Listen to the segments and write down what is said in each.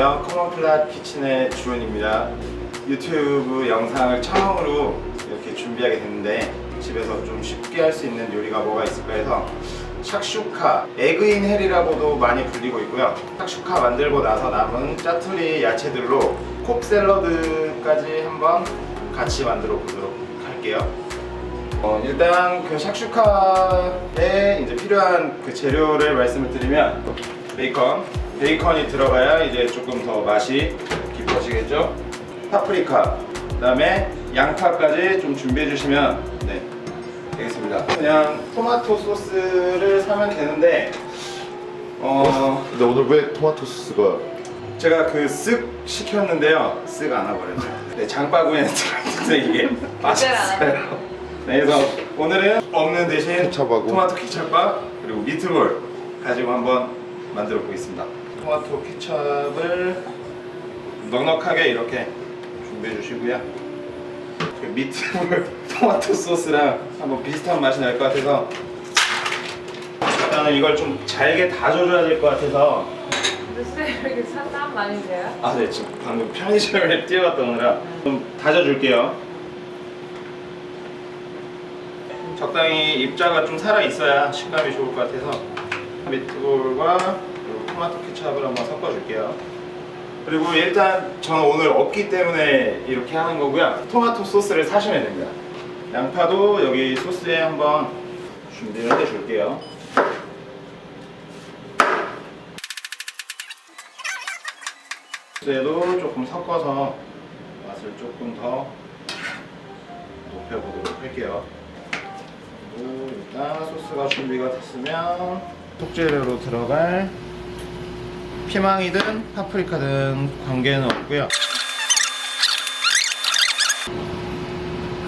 안녕하세요. 커먼플랫 키친의 주원입니다. 유튜브 영상을 처음으로 이렇게 준비하게 됐는데 집에서 좀 쉽게 할 수 있는 요리가 뭐가 있을까 해서 샥슈카, 에그인 헬이라고도 많이 불리고 있고요. 샥슈카 만들고 나서 남은 짜투리 야채들로 콥 샐러드까지 한번 같이 만들어 보도록 할게요. 어, 일단 그 샥슈카에 이제 필요한 그 재료를 말씀을 드리면 베이컨, 베이컨이 들어가야 이제 조금 더 맛이 깊어지겠죠. 파프리카, 그다음에 양파까지 좀 준비해 주시면 네 되겠습니다. 그냥 토마토 소스를 사면 되는데 어 근데 오늘 왜 토마토 소스가 제가 그 쓱 시켰는데요. 쓱 안 와버렸어요. 네, 장바구니에 들어있는데 이게 맛있어요. 네, 그래서 오늘은 없는 대신 케찹하고. 토마토 케찹과 그리고 미트볼 가지고 한번 만들어 보겠습니다. 토마토 케찹을 넉넉하게 이렇게 준비해 주시고요. 그 미트볼 토마토 소스랑 한번 비슷한 맛이 날 것 같아서 일단은 이걸 좀 잘게 다져줘야 될 것 같아서 선생님 이렇게 산단 말이세요? 아, 네, 지금 방금 편의점에 뛰어갔다 오느라 좀 다져줄게요. 적당히 입자가 좀 살아 있어야 식감이 좋을 것 같아서 미트볼과 토마토 케찹을 한번 섞어줄게요. 그리고 일단 저는 오늘 없기 때문에 이렇게 하는 거고요. 토마토 소스를 사시면 됩니다. 양파도 여기 소스에 한번 준비를 해줄게요. 소스에도 조금 섞어서 맛을 조금 더 높여보도록 할게요. 일단 소스가 준비가 됐으면 속재료로 들어갈 피망이든 파프리카든 관계는 없고요.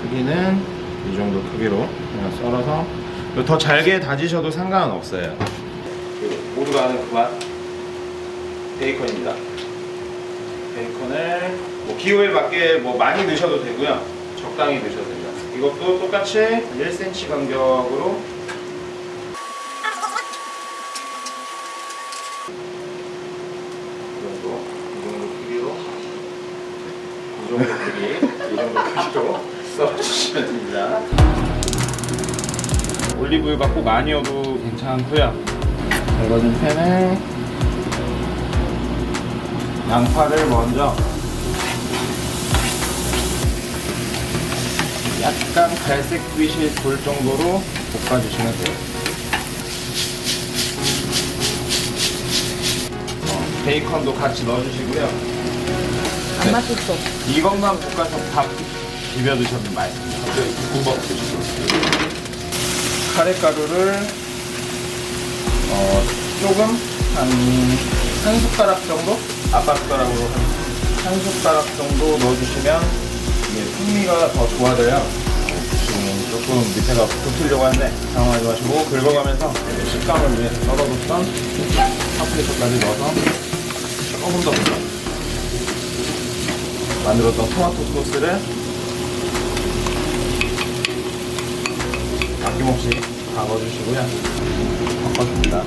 크기는 이 정도 크기로 그냥 썰어서 더 잘게 다지셔도 상관은 없어요. 모두가 아는 그맛 베이컨입니다. 베이컨을 뭐 기호에 맞게 뭐 많이 넣으셔도 되고요. 적당히 넣으셔도 됩니다. 이것도 똑같이 1cm 간격으로 이 정도, 이 정도 크기로 이 정도 크기, 이 정도 크기로 됩니다. 올리브유가 꼭 아니어도 괜찮고요. 이거는 팬에 양파를 먼저 약간 갈색빛이 돌 정도로 볶아주시면 돼요. 어, 베이컨도 같이 넣어주시고요. 안 맛있어. 이것만 볶아서 밥 비벼 드셔도 맛있습니 다. 갑자기 국밥 드시죠? 카레 가루를 어, 조금 한 한 숟가락 정도 아빠 숟가락으로 한, 한 숟가락 정도 넣어주시면 이게 풍미가 더 좋아져요. 지금 조금 밑에가 붙으려고 하는데 당황하지 마시고 긁어가면서 식감을 위해 썰어뒀던 파프리카까지 넣어서 조금 더 만들었던 토마토 소스를 아낌없이 다 넣어주시고요. 섞어줍니다.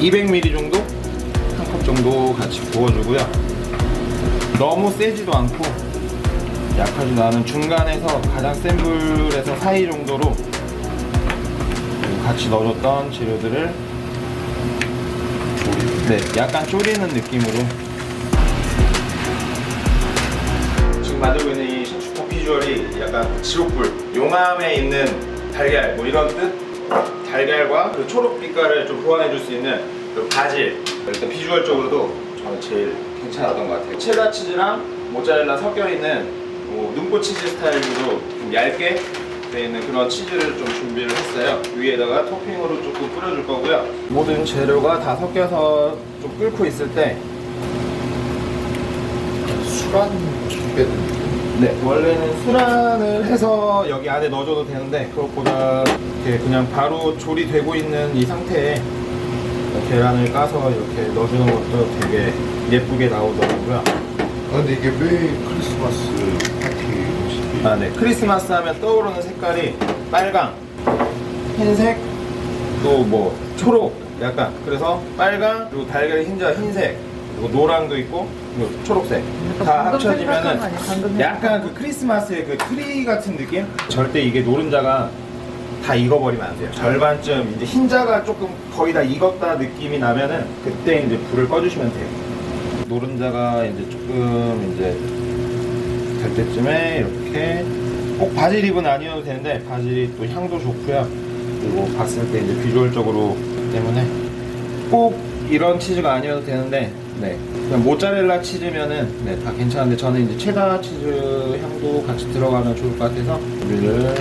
200ml 정도? 한 컵 정도 같이 부어주고요. 너무 세지도 않고 약하지도 않은 중간에서 가장 센 불에서 사이 정도로 같이 넣어줬던 재료들을 네, 약간 졸이는 느낌으로 지금 만들고 있는 이 비주얼이 약간 지옥불 용암에 있는 달걀 뭐 이런 뜻? 달걀과 그 초록 빛깔을 좀 보완해 줄 수 있는 그 바질. 일단 비주얼적으로도 저는 제일 괜찮았던 것 같아요. 체다 치즈랑 모짜렐라 섞여 있는 뭐 눈꽃 치즈 스타일로 좀 얇게 되어 있는 그런 치즈를 좀 준비를 했어요. 위에다가 토핑으로 조금 뿌려줄 거고요. 모든 재료가 다 섞여서 좀 끓고 있을 때 술안 빼는 네, 원래는 술안을 해서 여기 안에 넣어줘도 되는데 그것보다 이렇게 그냥 바로 조리되고 있는 이 상태에 계란을 까서 이렇게 넣어주는 것도 되게 예쁘게 나오더라고요. 아 근데 이게 왜 크리스마스 파티 음식이 아, 네. 크리스마스 하면 떠오르는 색깔이 빨강, 흰색, 또 뭐 초록 약간 그래서 빨강 그리고 달걀의 흰자 흰색 그리고 노랑도 있고 그리고 초록색 다 방금 합쳐지면은 아니야? 방금 생각한 약간 그 크리스마스의 그 트리 같은 느낌? 절대 이게 노른자가 다 익어버리면 안 돼요. 절반쯤 이제 흰자가 조금 거의 다 익었다 느낌이 나면은 그때 이제 불을 꺼주시면 돼요. 노른자가 이제 조금 이제 될 때쯤에 이렇게 꼭 바질 잎은 아니어도 되는데 바질이 또 향도 좋고요. 그리고 봤을 때 이제 비주얼적으로 때문에 꼭 이런 치즈가 아니어도 되는데 네 그냥 모짜렐라 치즈면은 네 다 괜찮은데 저는 이제 체다 치즈 향도 같이 들어가면 좋을 것 같아서 우리를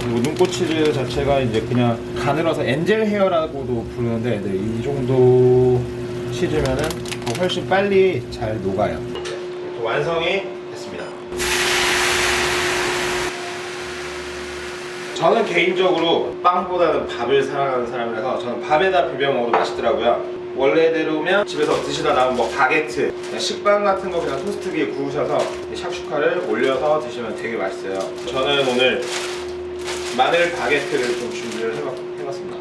그리고 눈꽃 치즈 자체가 이제 그냥 가늘어서 엔젤 헤어라고도 부르는데 네, 이 정도 치즈면은 더 훨씬 빨리 잘 녹아요. 완성이 됐습니다. 저는 개인적으로 빵보다는 밥을 사랑하는 사람이라서 저는 밥에다 비벼 먹어도 맛있더라고요. 원래대로면 집에서 드시다 남은 뭐 바게트, 식빵 같은 거 그냥 토스트 위에 구우셔서 이 샥슈카를 올려서 드시면 되게 맛있어요. 저는 오늘 마늘 바게트를 좀 준비를 해봤, 해봤습니다.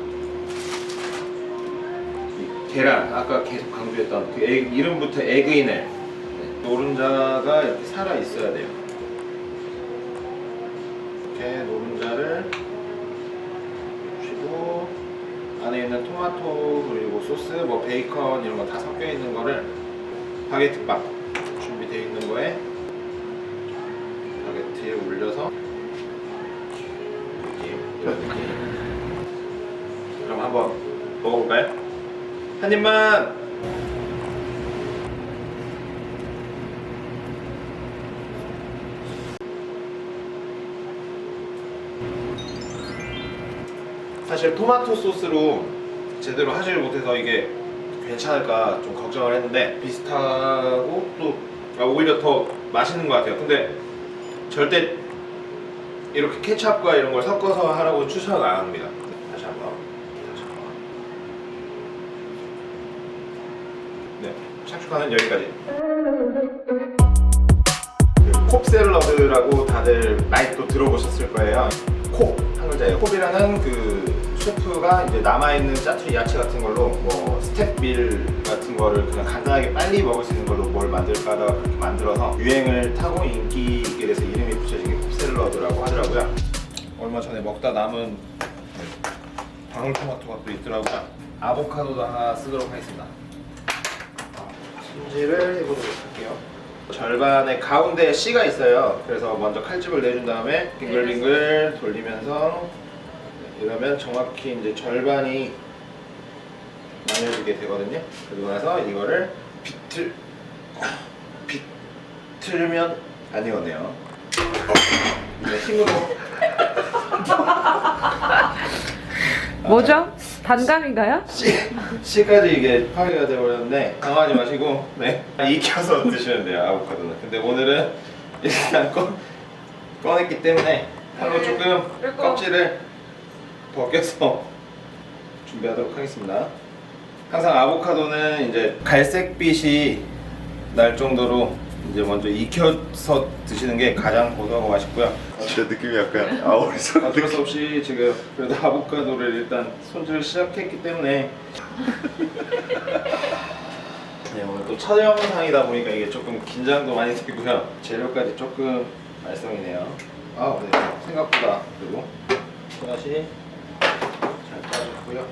이 계란, 아까 계속 강조했던 그 에- 이름부터 에그이넬 네, 노른자가 이렇게 살아 있어야 돼요. 이렇게 노른자를 주고 안에 있는 토마토 그리고 소스 뭐 베이컨 이런 거 다 섞여 있는 거를 바게트빵 준비되어 있는 거에 바게트에 올려서 이런 느낌 그럼 한번 먹어볼까요? 한 입만 사실 토마토 소스로 제대로 하지를 못해서 이게 괜찮을까 좀 걱정을 했는데 비슷하고 또 아, 오히려 더 맛있는 것 같아요. 근데 절대 이렇게 케찹과 이런 걸 섞어서 하라고 추천 안 합니다. 다시 한번. 다시 한번. 네, 샥슈카는 여기까지. 그 콥샐러드라고 다들 많이 또 들어보셨을 거예요. 콥, 한 글자예요. 콥이라는 그 셰프가 이제 남아있는 짜투리 야채 같은 걸로 뭐 스텝밀 같은 거를 그냥 간단하게 빨리 먹을 수 있는 걸로 뭘 만들까 하다가 그렇게 만들어서 유행을 타고 인기 있게 돼서 이름이 붙여진 게 콥샐러드라고 하더라고요. 얼마 전에 먹다 남은 방울토마토가 또 있더라고요. 아보카도도 하나 쓰도록 하겠습니다. 손질을 해보도록 할게요. 절반의 가운데 C가 있어요. 그래서 먼저 칼집을 내준 다음에 빙글빙글 돌리면서 이러면 정확히 이제 절반이 나뉘어지게 되거든요. 그리고 나서 이거를 비틀 비틀면 안 익었네요. 이제 힘으로 뭐죠? 단감인가요? C, C까지 이게 파괴가 되어버렸는데 당하지 마시고 네 익혀서 드시면 돼요 아보카도는 근데 오늘은 일단 꺼, 꺼냈기 때문에 한번 네. 조금 껍질을 벗겨서 준비하도록 하겠습니다. 항상 아보카도는 이제 갈색빛이 날 정도로 이제 먼저 익혀서 드시는 게 가장 고소하고 맛있고요. 진짜 느낌이 약간 아오리서 어쩔 수 없이 지금 그래도 아보카도를 일단 손질을 시작했기 때문에. 네, 오늘 또첫 영상이다 보니까 이게 조금 긴장도 많이 되고요. 재료까지 조금 말썽이네요. 아, 네. 생각보다 그리고. 또다시 잘 빠졌고요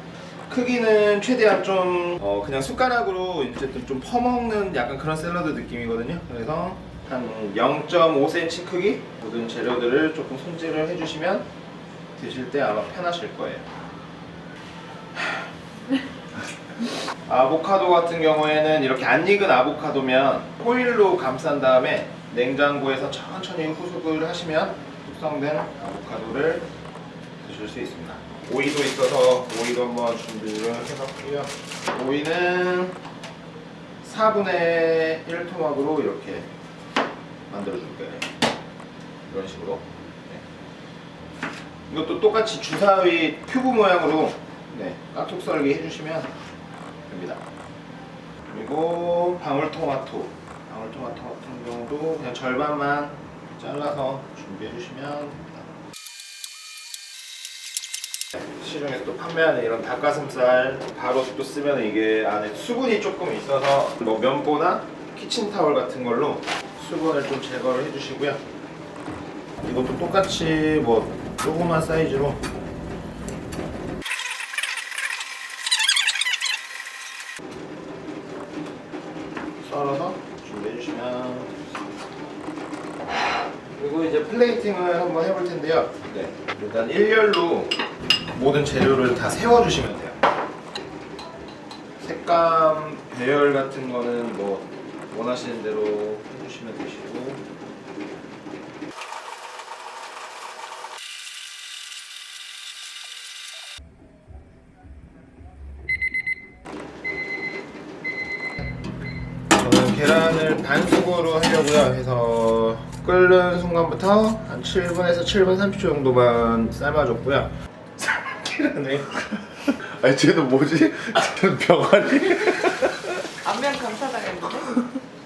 크기는 최대한 좀 어, 그냥 숟가락으로 어쨌든 좀 퍼먹는 약간 그런 샐러드 느낌이거든요 그래서 한 0.5cm 크기 모든 재료들을 조금 손질을 해주시면 드실 때 아마 편하실 거예요. 아보카도 같은 경우에는 이렇게 안 익은 아보카도면 호일로 감싼 다음에 냉장고에서 천천히 후숙을 하시면 숙성된 아보카도를 드실 수 있습니다. 오이도 있어서 오이도 한번 준비를 해봤고요. 오이는 4분의 1 토막으로 이렇게 만들어 줄 거예요. 이런 식으로. 네. 이것도 똑같이 주사위 큐브 모양으로 네, 깍둑 썰기 해주시면 됩니다. 그리고 방울토마토. 방울토마토 같은 경우도 그냥 절반만 잘라서 준비해 주시면 됩니다. 시중에서 또 판매하는 이런 닭가슴살 바로 또 쓰면 이게 안에 수분이 조금 있어서 뭐 면보나 키친타월 같은 걸로 수분을 좀 제거를 해주시고요. 이것도 똑같이 뭐 조그만 사이즈로 썰어서 준비해 주시면 그리고 이제 플레이팅을 한번 해볼 텐데요. 네. 일단 일렬로 모든 재료를 다 세워 주시면 돼요. 색감 배열 같은 거는 뭐 원하시는 대로 해주시면 되시고 저는 계란을 반숙으로 하려고요. 해서 끓는 순간부터 한 7분에서 7분 30초 정도만 삶아줬고요. 계란을 아니 쟤는 뭐지? 쟤는 병아리? 안면 감사당했는데?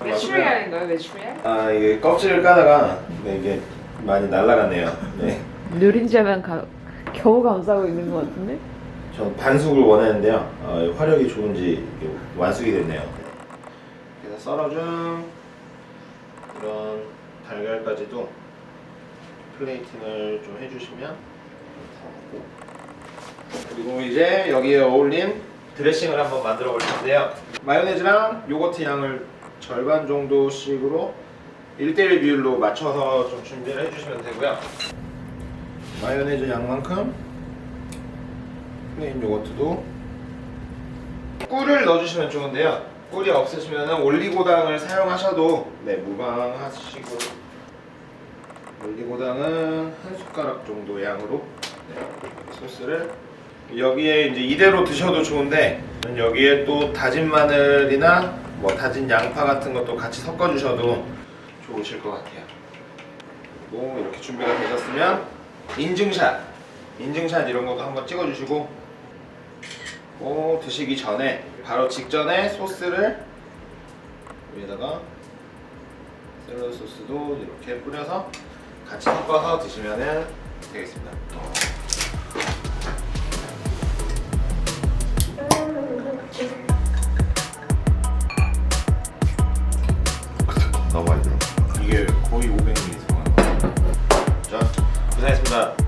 메추리알인가요, 메추리알? 아 이게 껍질을 까다가 네, 이게 많이 날라갔네요. 네. 누린자면 가, 겨우 감싸고 있는 것 같은데? 전 반숙을 원했는데요. 어, 화력이 좋은지 이게 완숙이 됐네요. 그래서 썰어준 이런 달걀까지도 플레이팅을 좀 해주시면 그리고 이제 여기에 어울린 드레싱을 한번 만들어 볼 텐데요. 마요네즈랑 요거트 양을 절반 정도씩으로 1대1 비율로 맞춰서 좀 준비를 해주시면 되고요. 마요네즈 양만큼 플레인 요거트도 꿀을 넣어주시면 좋은데요. 꿀이 없으시면 올리고당을 사용하셔도 네 무방하시고 올리고당은 한 숟가락 정도 양으로 네, 소스를 여기에 이제 이대로 드셔도 좋은데 여기에 또 다진 마늘이나 뭐 다진 양파 같은 것도 같이 섞어 주셔도 좋으실 것 같아요. 그리고 이렇게 준비가 되셨으면 인증샷 인증샷 이런 것도 한번 찍어 주시고 오, 드시기 전에 바로 직전에 소스를 위에다가 샐러드 소스도 이렇게 뿌려서 같이 섞어서 드시면 되겠습니다. 거의 500ml 들어가는 거예요. 자, 고생했습니다.